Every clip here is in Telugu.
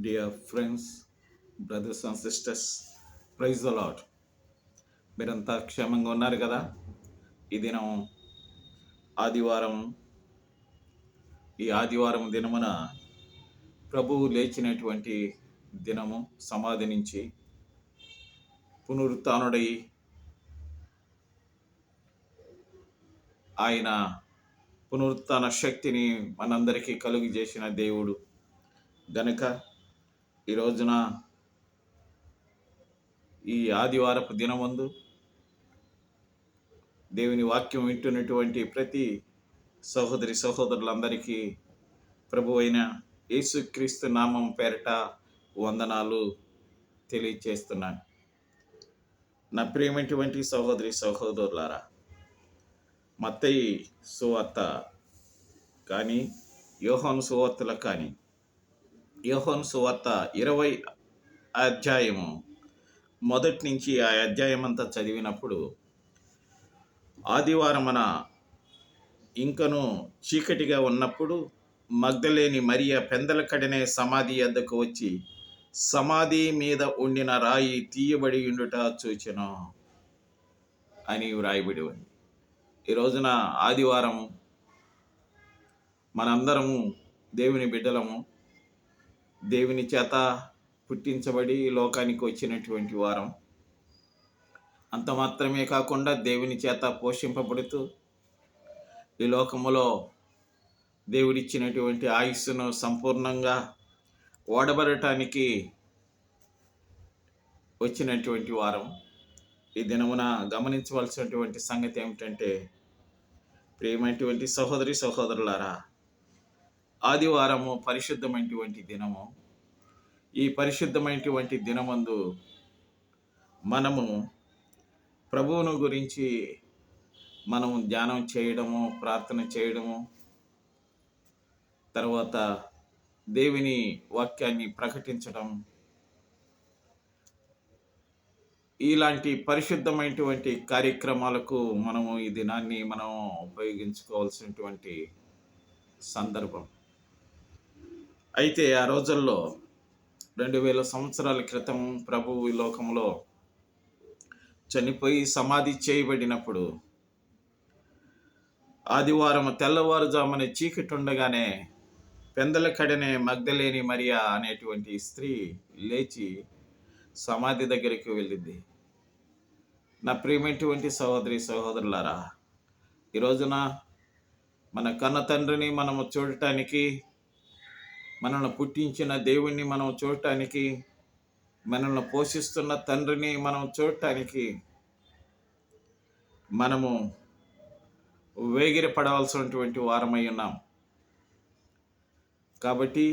Dear friends brothers and sisters praise the Lord మీరంతా క్షేమంగా ఉన్నారు కదా? ఈ దినం ఆదివారం ఈ ఆదివారం దినమున ప్రభువు లేచినటువంటి దినము సమాధి నుంచి పునరుత్డై ఆయన పునరుత్న శక్తిని మనందరికీ కలుగు చేసిన దేవుడు. గనుక ఈ రోజున ఈ ఆదివారపు దినమందు దేవుని వాక్యం వింటున్నటువంటి ప్రతి సహోదరి సహోదరులందరికీ ప్రభు అయిన యేసుక్రీస్తు నామం పేరట వందనాలు తెలియచేస్తున్నాను. నా ప్రియమైనటువంటి సహోదరి సహోదరులారా మత్తయి సువార్త కానీ యోహాను సువార్తలకు కానీ యోహాను సువార్త ఇరవై అధ్యాయము మొదటి నుంచి ఆ అధ్యాయం అంతా చదివినప్పుడు ఆదివారమున ఇంకను చీకటిగా ఉన్నప్పుడు మగ్ధలేని మరియ పెందలకడనే సమాధి వద్దకు వచ్చి సమాధి మీద ఉండిన రాయి తీయబడి ఉండుట చూచెను అని వ్రాయబడి ఉంది. ఈ రోజున ఆదివారం మనందరము దేవుని బిడ్డలము దేవుని చేత పుట్టించబడి ఈ లోకానికి వచ్చినటువంటి వారం. అంత మాత్రమే కాకుండా దేవుని చేత పోషింపబడుతూ ఈ లోకములో దేవుడిచ్చినటువంటి ఆయుస్సును సంపూర్ణంగా ఓడబడటానికి వచ్చినటువంటి వారం. ఈ దినమున గమనించవలసినటువంటి సంగతి ఏమిటంటే ప్రియమైనటువంటి సహోదరి సహోదరులారా ఆదివారము పరిశుద్ధమైనటువంటి దినము. ఈ పరిశుద్ధమైనటువంటి దినమందు మనము ప్రభువును గురించి మనము ధ్యానం చేయడము ప్రార్థన చేయడము తర్వాత దేవుని వాక్యాన్ని ప్రకటించడం ఇలాంటి పరిశుద్ధమైనటువంటి కార్యక్రమాలకు మనము ఈ దినాన్ని మనం ఉపయోగించుకోవాల్సినటువంటి సందర్భం. అయితే ఆ రోజుల్లో రెండు వేల సంవత్సరాల క్రితం ప్రభు ఈ లోకంలో చనిపోయి సమాధి చేయబడినప్పుడు ఆదివారం తెల్లవారుజామున చీకటి ఉండగానే పెందల కడనే మగ్ధలేని మరియా అనేటువంటి స్త్రీ లేచి సమాధి దగ్గరికి వెళ్ళింది. నా ప్రియమైనటువంటి సహోదరి సహోదరులారా ఈ రోజున మన కన్న తండ్రిని మనము చూడటానికి మనల్ని పుట్టించిన దేవుణ్ణి మనం చూడటానికి మనల్ని పోషిస్తున్న తండ్రిని మనం చూడటానికి మనము వేగిర పడవలసినటువంటి వారమై ఉన్నాం. కాబట్టి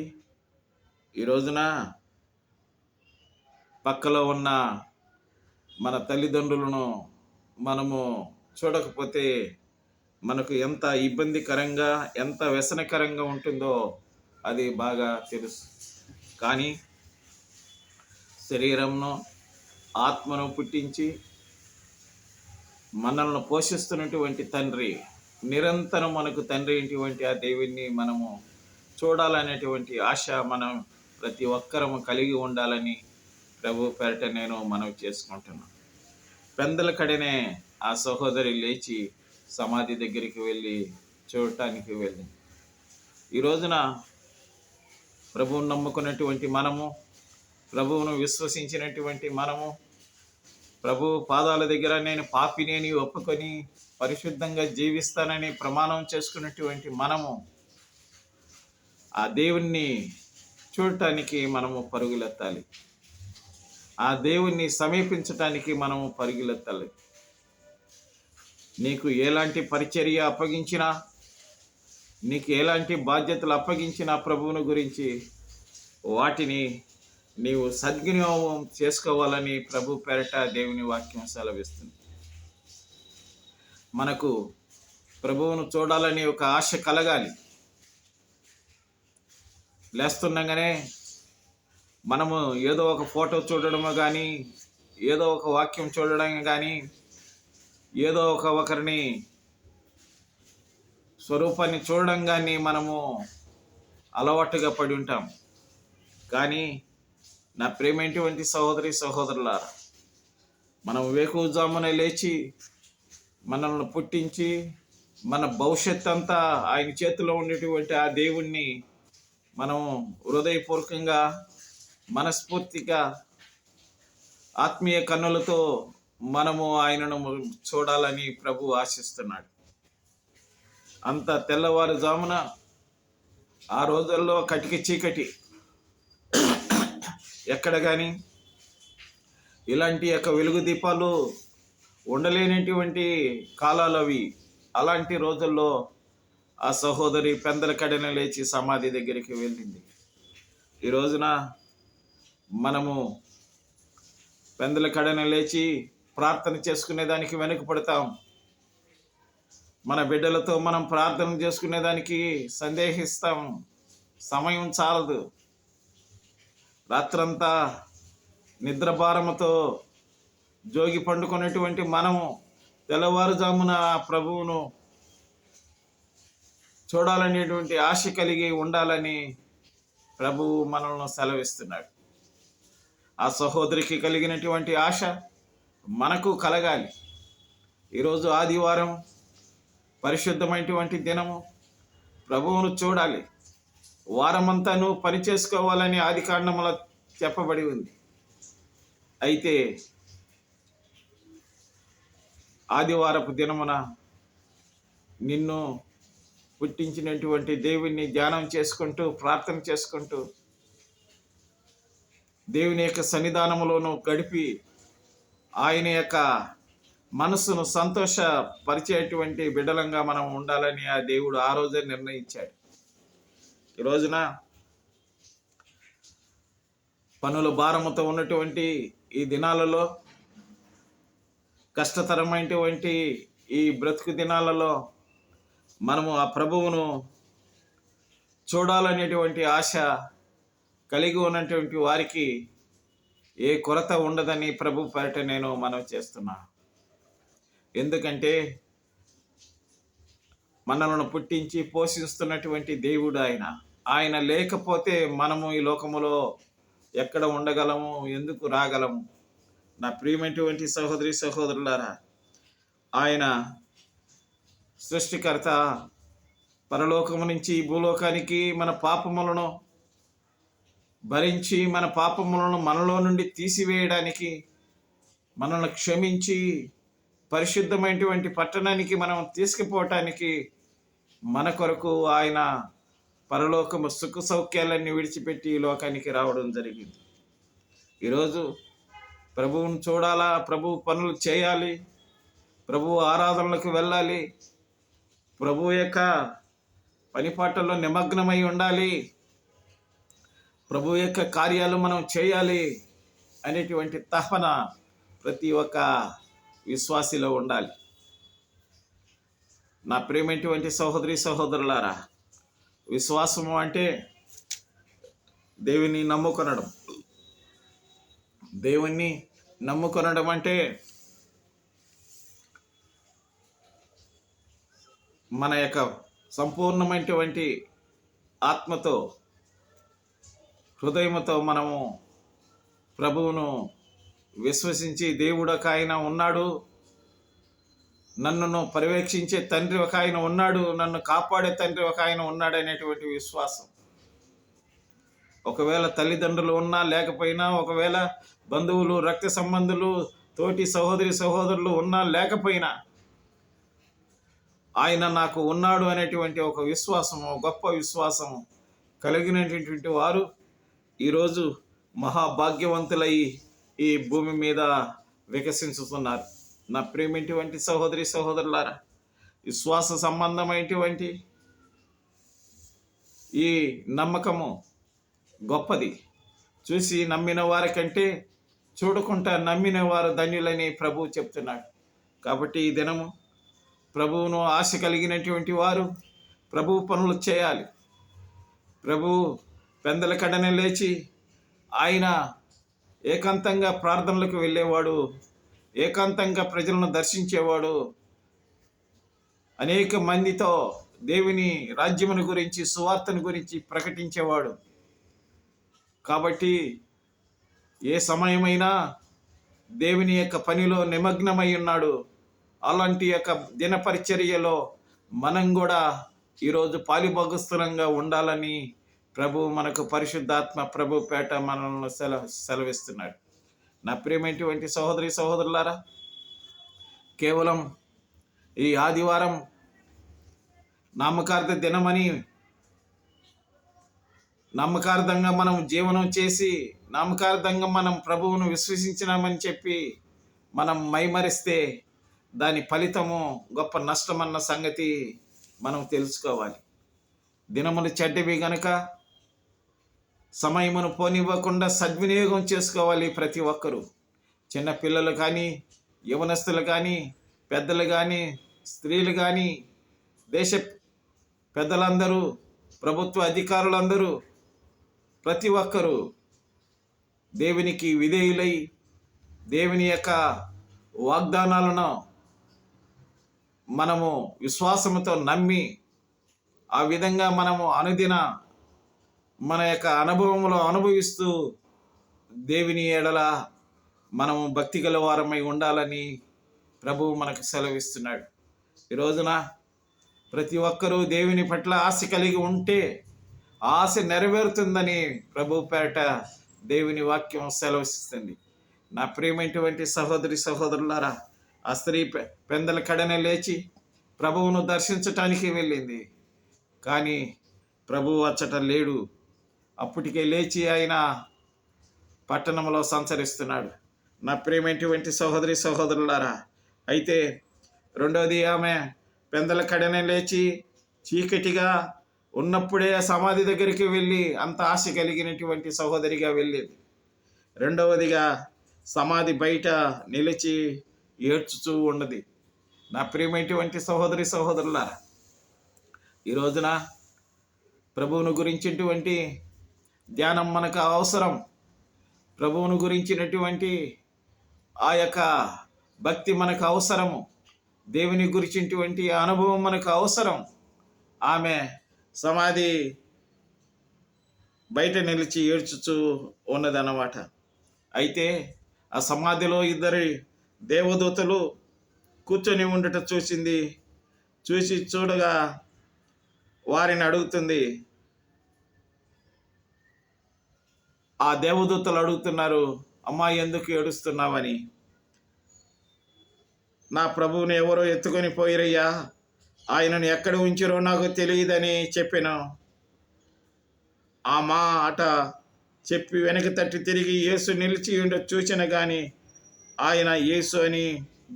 ఈ రోజున పక్కలో ఉన్న మన తల్లిదండ్రులను మనము చూడకపోతే మనకు ఎంత ఇబ్బందికరంగా ఎంత వ్యసనకరంగా ఉంటుందో అది బాగా తెలుసు. కానీ శరీరంను ఆత్మను పుట్టించి మనల్ని పోషిస్తున్నటువంటి తండ్రి నిరంతరం మనకు తండ్రి అయినటువంటి ఆ దేవుణ్ణి మనము చూడాలనేటువంటి ఆశ మనం ప్రతి ఒక్కరము కలిగి ఉండాలని ప్రభు పేరట నేను మనవి చేసుకుంటున్నాను పెందల కడనే ఆ సహోదరి లేచి సమాధి దగ్గరికి వెళ్ళి చూడటానికి వెళ్ళింది. ఈ రోజున ప్రభువును నమ్ముకున్నటువంటి మనము ప్రభువును విశ్వసించినటువంటి మనము ప్రభు పాదాల దగ్గర నేను పాపిని అని ఒప్పుకొని పరిశుద్ధంగా జీవిస్తానని ప్రమాణం చేసుకున్నటువంటి మనము ఆ దేవుణ్ణి చూడటానికి మనము పరుగులెత్తాలి. ఆ దేవుణ్ణి సమీపించటానికి మనము పరుగులెత్తాలి. నీకు ఎలాంటి పరిచర్య అప్పగించినా నీకు ఎలాంటి బాధ్యతలు అప్పగించినా ప్రభువుని గురించి వాటిని నీవు సద్వినియోగం చేసుకోవాలని ప్రభు పెరట దేవుని వాక్యం సెలవిస్తుంది. మనకు ప్రభువును చూడాలని ఒక ఆశ కలగాలి. లేస్తుండగానే మనము ఏదో ఒక ఫోటో చూడడము కానీ ఏదో ఒక వాక్యం చూడడం కానీ ఏదో ఒక ఒకరిని స్వరూపాన్ని చూడడం కానీ మనము అలవాటుగా పడి ఉంటాం. కానీ నా ప్రేమేంటి సహోదరి సహోదరులారా? మనం వేకువజామున లేచి మనల్ని పుట్టించి మన భవిష్యత్ అంతా ఆయన చేతిలో ఉండేటువంటి ఆ దేవుణ్ణి మనం హృదయపూర్వకంగా మనస్ఫూర్తిగా ఆత్మీయ కన్నులతో మనము ఆయనను చూడాలని ప్రభు ఆశిస్తున్నాడు. అంత తెల్లవారుజామున ఆ రోజుల్లో కటికి చీకటి. ఎక్కడ కానీ ఇలాంటి యొక్క వెలుగు దీపాలు ఉండలేనటువంటి కాలాలు అవి అలాంటి రోజుల్లో ఆ సహోదరి పెందల కడన లేచి సమాధి దగ్గరికి వెళ్ళింది. ఈ రోజున మనము పెందల కడన లేచి ప్రార్థన చేసుకునేదానికి వెనుకపడతాం మన బిడ్డలతో మనం ప్రార్థన చేసుకునేదానికి సందేహిస్తాం. సమయం చాలదు. రాత్రంతా నిద్రభారముతో జోగి పండుకునేటువంటి మనము తెల్లవారుజామున ప్రభువును చూడాలనేటువంటి ఆశ కలిగి ఉండాలని ప్రభువు మనల్ని సెలవిస్తున్నాడు. ఆ సహోదరికి కలిగినటువంటి ఆశ మనకు కలగాలి. ఈరోజు ఆదివారం పరిశుద్ధమైనటువంటి దినము. ప్రభువును చూడాలి. వారమంతా నువ్వు పని చేసుకోవాలని ఆది కాండములో చెప్పబడి ఉంది. అయితే ఆదివారపు దినమున నిన్ను పుట్టించినటువంటి దేవుణ్ణి ధ్యానం చేసుకుంటూ ప్రార్థన చేసుకుంటూ దేవుని యొక్క సన్నిధానములోనూ గడిపి ఆయన యొక్క మనసును సంతోషపరిచేటువంటి బిడ్డలంగా మనం ఉండాలని ఆ దేవుడు ఆ రోజే నిర్ణయించాడు. ఈ రోజున పనుల భారముతో ఉన్నటువంటి ఈ దినాలలో కష్టతరమైనటువంటి ఈ బ్రతుకు దినాలలో మనము ఆ ప్రభువును చూడాలనేటువంటి ఆశ కలిగి ఉన్నటువంటి వారికి ఏ కొరత ఉండదని ప్రభు పేరట నేను మనం చేస్తున్నాను ఎందుకంటే మనలను పుట్టించి పోషిస్తున్నటువంటి దేవుడు ఆయన. ఆయన లేకపోతే మనము ఈ లోకములో ఎక్కడ ఉండగలము? ఎందుకు రాగలము? నా ప్రియమైనటువంటి సహోదరి సహోదరులారా ఆయన సృష్టికర్త పరలోకము నుంచి ఈ భూలోకానికి మన పాపములను భరించి మన పాపములను మనలో నుండి తీసివేయడానికి మనల్ని క్షమించి పరిశుద్ధమైనటువంటి పట్టణానికి మనం తీసుకుపోవటానికి మన కొరకు ఆయన పరలోకము సుఖ సౌఖ్యాలన్నీ విడిచిపెట్టి ఈ లోకానికి రావడం జరిగింది. ఈరోజు ప్రభువును చూడాలా ప్రభు పనులు చేయాలి ప్రభు ఆరాధనలకు వెళ్ళాలి ప్రభు యొక్క పనిపాటల్లో నిమగ్నమై ఉండాలి ప్రభు యొక్క కార్యాలు మనం చేయాలి అనేటువంటి తపన ప్రతి ఒక్క విశ్వాసిలో ఉండాలి. నా ప్రేమటువంటి సహోదరి సహోదరులారా విశ్వాసము అంటే దేవుని నమ్ముకొనడం. దేవుణ్ణి నమ్ముకొనడం అంటే మన యొక్క సంపూర్ణమైనటువంటి ఆత్మతో హృదయముతో మనము ప్రభువును విశ్వసించి దేవుడు ఒక ఆయన ఉన్నాడు. నన్ను పర్యవేక్షించే తండ్రి ఒక ఆయన ఉన్నాడు. నన్ను కాపాడే తండ్రి ఒక ఆయన ఉన్నాడు అనేటువంటి విశ్వాసం. ఒకవేళ తల్లిదండ్రులు ఉన్నా లేకపోయినా ఒకవేళ బంధువులు రక్త సంబంధులు తోటి సహోదరి సహోదరులు ఉన్నా లేకపోయినా ఆయన నాకు ఉన్నాడు అనేటువంటి ఒక విశ్వాసము గొప్ప విశ్వాసము కలిగినటువంటి వారు ఈరోజు మహాభాగ్యవంతులై ఈ భూమి మీద వికసించుతున్నారు. నా ప్రేమిటువంటి సహోదరి సహోదరులారా విశ్వాస సంబంధమైనటువంటి ఈ నమ్మకము గొప్పది. చూసి నమ్మిన వారికంటే చూడకుండా నమ్మిన వారు ధన్యులని ప్రభువు చెప్తున్నాడు. కాబట్టి ఈ దినము ప్రభువును ఆశ కలిగినటువంటి వారు ప్రభువు పనులు చేయాలి. ప్రభువు పెందల కడనే లేచి ఆయన ఏకాంతంగా ప్రార్థనలకు వెళ్ళేవాడు ఏకాంతంగా ప్రజలను దర్శించేవాడు. అనేక మందితో దేవుని రాజ్యమును గురించి సువార్తను గురించి ప్రకటించేవాడు. కాబట్టి ఏ సమయమైనా దేవుని యొక్క పనిలో నిమగ్నమై ఉన్నాడు. అలాంటి యొక్క దినపరిచర్యలో మనం కూడా ఈరోజు పాలిభాగస్థులంగా ఉండాలని ప్రభు మనకు పరిశుద్ధాత్మ ప్రభు పేట మనల్ని సెల సెలవిస్తున్నాడు. నా ప్రియమైనటువంటి సహోదరి సహోదరులారా కేవలం ఈ ఆదివారం నామకార్థ దినమని నమ్మకార్థంగా మనం జీవనం చేసి నామకార్థంగా మనం ప్రభువును విశ్వసించినామని చెప్పి మనం మైమరిస్తే దాని ఫలితము గొప్ప నష్టమన్న సంగతి మనం తెలుసుకోవాలి. దినములు చెడ్డవి గనక సమయమును పోనివ్వకుండా సద్వినియోగం చేసుకోవాలి ప్రతి ఒక్కరూ. చిన్న పిల్లలు కానీ యవనస్తులు కానీ పెద్దలు కానీ స్త్రీలు కానీ దేశ పెద్దలందరూ ప్రభుత్వ అధికారులందరూ ప్రతి ఒక్కరూ దేవునికి విధేయులై దేవుని యొక్క వాగ్దానాలను మనము విశ్వాసముతో నమ్మి ఆ విధంగా మనము అనుదిన మన యొక్క అనుభవంలో అనుభవిస్తూ దేవుని ఎడల మనము భక్తి గల వారమై ఉండాలని ప్రభువు మనకు సెలవిస్తున్నాడు. ఈ రోజున ప్రతి ఒక్కరూ దేవుని పట్ల ఆశ కలిగి ఉంటే ఆశ నెరవేరుతుందని ప్రభు పేట దేవుని వాక్యం సెలవిస్తుంది. నా ప్రియమైనటువంటి సహోదరి సహోదరులారా ఆ స్త్రీ పె- పెందల కడన లేచి ప్రభువును దర్శించటానికి వెళ్ళింది. కానీ ప్రభువు అచ్చట లేడు. అప్పటికే లేచి ఆయన పట్టణంలో సంచరిస్తున్నాడు. నా ప్రియమైనటువంటి సహోదరి సహోదరులారా? అయితే రెండవది ఆమె పెందల కడనే లేచి చీకటిగా ఉన్నప్పుడే ఆ సమాధి దగ్గరికి వెళ్ళి అంత ఆశ కలిగినటువంటి సహోదరిగా వెళ్ళింది. రెండవదిగా సమాధి బయట నిలిచి ఏడ్చుచూ ఉన్నది. నా ప్రియమైనటువంటి సహోదరి సహోదరులారా? ఈ రోజున ప్రభువును గురించినటువంటి ధ్యానం మనకు అవసరం. ప్రభువును గురించినటువంటి ఆ యొక్క భక్తి మనకు అవసరము. దేవుని గురించినటువంటి అనుభవం మనకు అవసరం. ఆమె సమాధి బయట నిలిచి ఏడ్చుచూ ఉన్నదన్నమాట. అయితే ఆ సమాధిలో ఇద్దరి దేవదూతలు కూర్చొని ఉండట చూసింది. చూసి చూడగా వారిని అడుగుతుంది ఆ దేవదూతలు అడుగుతున్నారు అమ్మాయి ఎందుకు ఏడుస్తున్నావని? నా ప్రభువుని ఎవరో ఎత్తుకొని పోయిరయ్యా. ఆయనను ఎక్కడ ఉంచారో నాకు తెలియదని చెప్పాను. ఆ మా ఆట చెప్పి వెనక తట్టి తిరిగి యేసు నిలిచి ఉండ చూసిన కానీ ఆయన యేసు అని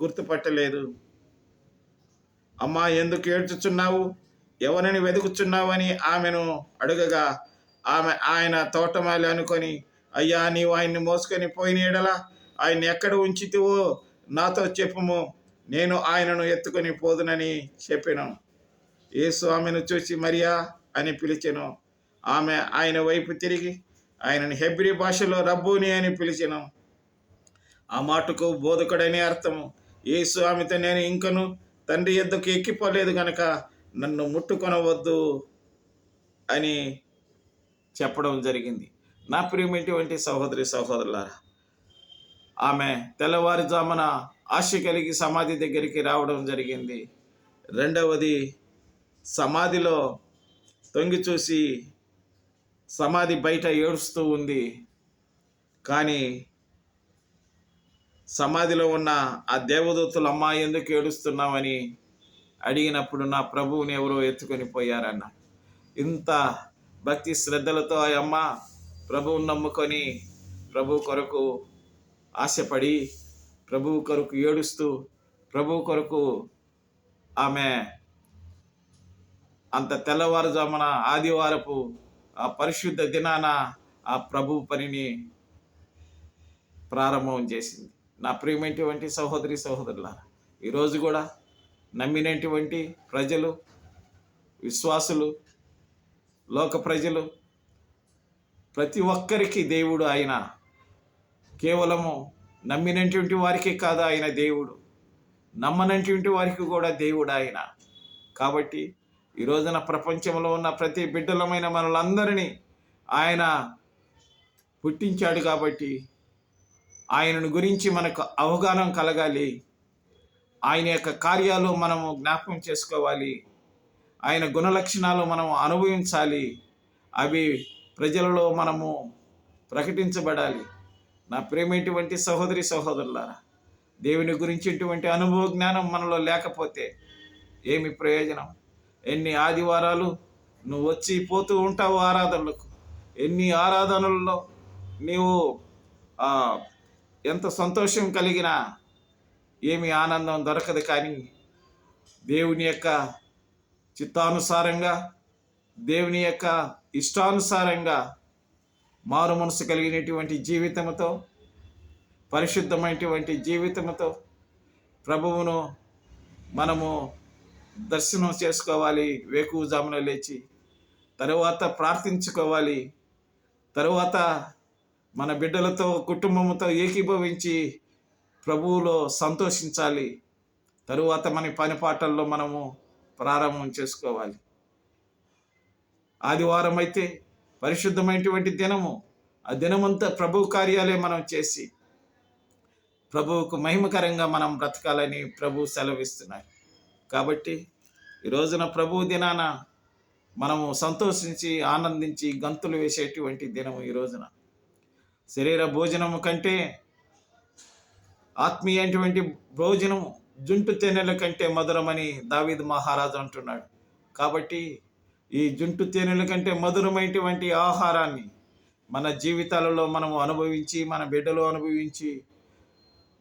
గుర్తుపట్టలేదు. అమ్మా ఎందుకు ఏడ్చుచున్నావు? ఎవరిని వెతుకుచున్నావని ఆమెను అడగగా ఆమె ఆయన తోటమాలి అనుకొని అయ్యా నీవు ఆయన్ని మోసుకొని పోయిన ఎడలా ఆయన ఎక్కడ ఉంచితివో నాతో చెప్పుము. నేను ఆయనను ఎత్తుకొని పోదునని చెప్పాను. యేసు ఆమెను చూసి మరియా అని పిలిచెను. ఆమె ఆయన వైపు తిరిగి ఆయనని హెబ్రి భాషలో రబ్బూని అని పిలిచెను. ఆ మాటకు బోధకుడని అర్థము. యేసు ఆమెతో నేను ఇంకను తండ్రి ఎద్దుకు ఎక్కిపోలేదు కనుక నన్ను ముట్టుకొనవద్దు అని చెప్పడం జరిగింది. నా ప్రియమైనటువంటి సహోదరి సహోదరులారా ఆమె తెల్లవారుజామున ఆశ కలిగి సమాధి దగ్గరికి రావడం జరిగింది. రెండవది సమాధిలో తొంగి చూసి సమాధి బయట ఏడుస్తూ ఉంది. కానీ సమాధిలో ఉన్న ఆ దేవదూతులు అమ్మా ఎందుకు ఏడుస్తున్నామని అడిగినప్పుడు నా ప్రభువుని ఎవరో ఎత్తుకొని పోయారన్న. ఇంత భక్తి శ్రద్ధలతో ఆ అమ్మ ప్రభువుని నమ్ముకొని ప్రభు కొరకు ఆశపడి ప్రభు కొరకు ఏడుస్తూ ప్రభు కొరకు ఆమె అంత తెల్లవారుజామున ఆదివారపు ఆ పరిశుద్ధ దినాన ఆ ప్రభు పనిని ప్రారంభం చేసింది. నా ప్రియమైనటువంటి సహోదరి సహోదరుల ఈరోజు కూడా నమ్మినటువంటి ప్రజలు విశ్వాసులు లోక ప్రజలు ప్రతి ఒక్కరికి దేవుడు ఆయన. కేవలము నమ్మినటువంటి వారికి కాదు ఆయన దేవుడు. నమ్మనటువంటి వారికి కూడా దేవుడు ఆయన. కాబట్టి ఈ రోజున ప్రపంచంలో ఉన్న ప్రతి బిడ్డలమైన మనలందరినీ ఆయన పుట్టించాడు కాబట్టి ఆయనను గురించి మనకు అవగాహన కలగాలి. ఆయన యొక్క కార్యాలు మనము జ్ఞాపకం చేసుకోవాలి. ఆయన గుణలక్షణాలు మనం అనుభవించాలి. అవి ప్రజలలో మనము ప్రకటించబడాలి. నా ప్రేమేటువంటి సహోదరి సహోదరులారా దేవుని గురించి ఇటువంటి అనుభవ జ్ఞానం మనలో లేకపోతే ఏమి ప్రయోజనం? ఎన్ని ఆదివారాలు నువ్వు వచ్చి పోతూ ఉంటావు ఆరాధనలకు? ఎన్ని ఆరాధనల్లో నీవు ఎంత సంతోషం కలిగినా ఏమి ఆనందం దొరకదు కానీ దేవుని యొక్క చిత్తానుసారంగా దేవుని యొక్క ఇష్టానుసారంగా మారు మనసు కలిగినటువంటి జీవితంతో పరిశుద్ధమైనటువంటి జీవితంతో ప్రభువును మనము దర్శనం చేసుకోవాలి. వేకువజామున లేచి తరువాత ప్రార్థించుకోవాలి. తరువాత మన బిడ్డలతో కుటుంబంతో ఏకీభవించి ప్రభువులో సంతోషించాలి. తరువాత మన పని పాటల్లో మనము ప్రారంభం చేసుకోవాలి. ఆదివారం అయితే పరిశుద్ధమైనటువంటి దినము. ఆ దినమంతా ప్రభు కార్యాలే మనం చేసి ప్రభువుకు మహిమకరంగా మనం బ్రతకాలని ప్రభు సెలవిస్తున్నారు. కాబట్టి ఈ రోజున ప్రభు దినాన మనము సంతోషించి ఆనందించి గంతులు వేసేటువంటి దినము ఈ రోజున. శరీర భోజనము కంటే ఆత్మీయటువంటి భోజనము జుంటు తేనెల కంటే మధురమని దావీద్ మహారాజు అంటున్నాడు. కాబట్టి ఈ జుంటు తేనెల కంటే మధురమైనటువంటి ఆహారాన్ని మన జీవితాలలో మనము అనుభవించి మన బిడ్డలు అనుభవించి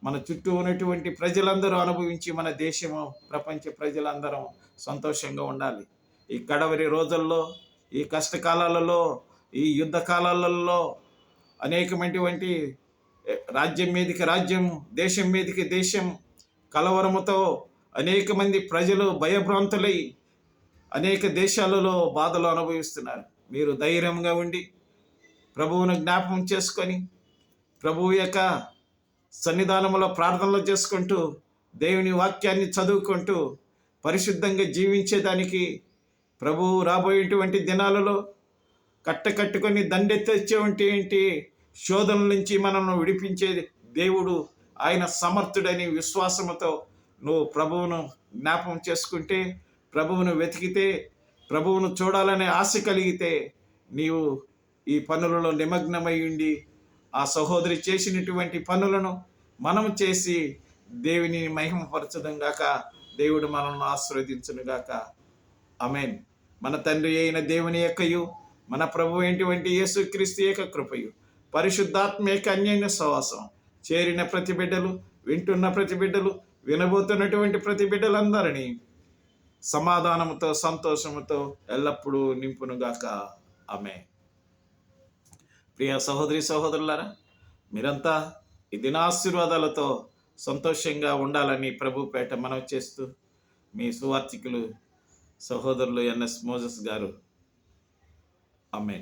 మన చుట్టూ ఉన్నటువంటి ప్రజలందరూ అనుభవించి మన దేశము ప్రపంచ ప్రజలందరం సంతోషంగా ఉండాలి. ఈ గడవరి రోజుల్లో ఈ కష్టకాలాలలో ఈ యుద్ధ కాలాలలో అనేకమైనటువంటి రాజ్యం మీదకి రాజ్యం దేశం మీదకి దేశం కలవరముతో అనేక మంది ప్రజలు భయభ్రాంతులై అనేక దేశాలలో బాధలు అనుభవిస్తున్నారు. మీరు ధైర్యంగా ఉండి ప్రభువును జ్ఞాపకం చేసుకొని ప్రభువు యొక్క సన్నిధానంలో ప్రార్థనలు చేసుకుంటూ దేవుని వాక్యాన్ని చదువుకుంటూ పరిశుద్ధంగా జీవించేదానికి ప్రభువు రాబోయేటువంటి దినాలలో కట్టకట్టుకొని దండెత్తేటువంటి శోధనల నుంచి మనల్ని విడిపించే దేవుడు ఆయన సమర్థుడని విశ్వాసముతో నువ్వు ప్రభువును జ్ఞాపకం చేసుకుంటే ప్రభువును వెతికితే ప్రభువును చూడాలనే ఆశ కలిగితే నీవు ఈ పనులలో నిమగ్నమై ఉండి ఆ సహోదరి చేసినటువంటి పనులను మనం చేసి దేవుని మహిమపరచడం గాక దేవుడు మనల్ని ఆశీర్వదించను గాక. అమెన్ మన తండ్రి అయిన దేవుని యొక్కయు మన ప్రభు అయినటువంటి యేసుక్రీస్తు యొక్క కృపయు పరిశుద్ధాత్మ యొక్క అన్యైన సవాసం చేరిన ప్రతి బిడ్డలు వింటున్న ప్రతి బిడ్డలు వినబోతున్నటువంటి ప్రతి బిడ్డలందరినీ సమాధానముతో సంతోషముతో ఎల్లప్పుడూ నింపునుగాక. ఆమె ప్రియ సహోదరి సహోదరులారా మీరంతా ఈ దినాశీర్వాదాలతో సంతోషంగా ఉండాలని ప్రభుపేట మనం చేస్తూ మీ సువార్థికులు సహోదరులు ఎన్ఎస్ మోజస్ గారు. అమ్మే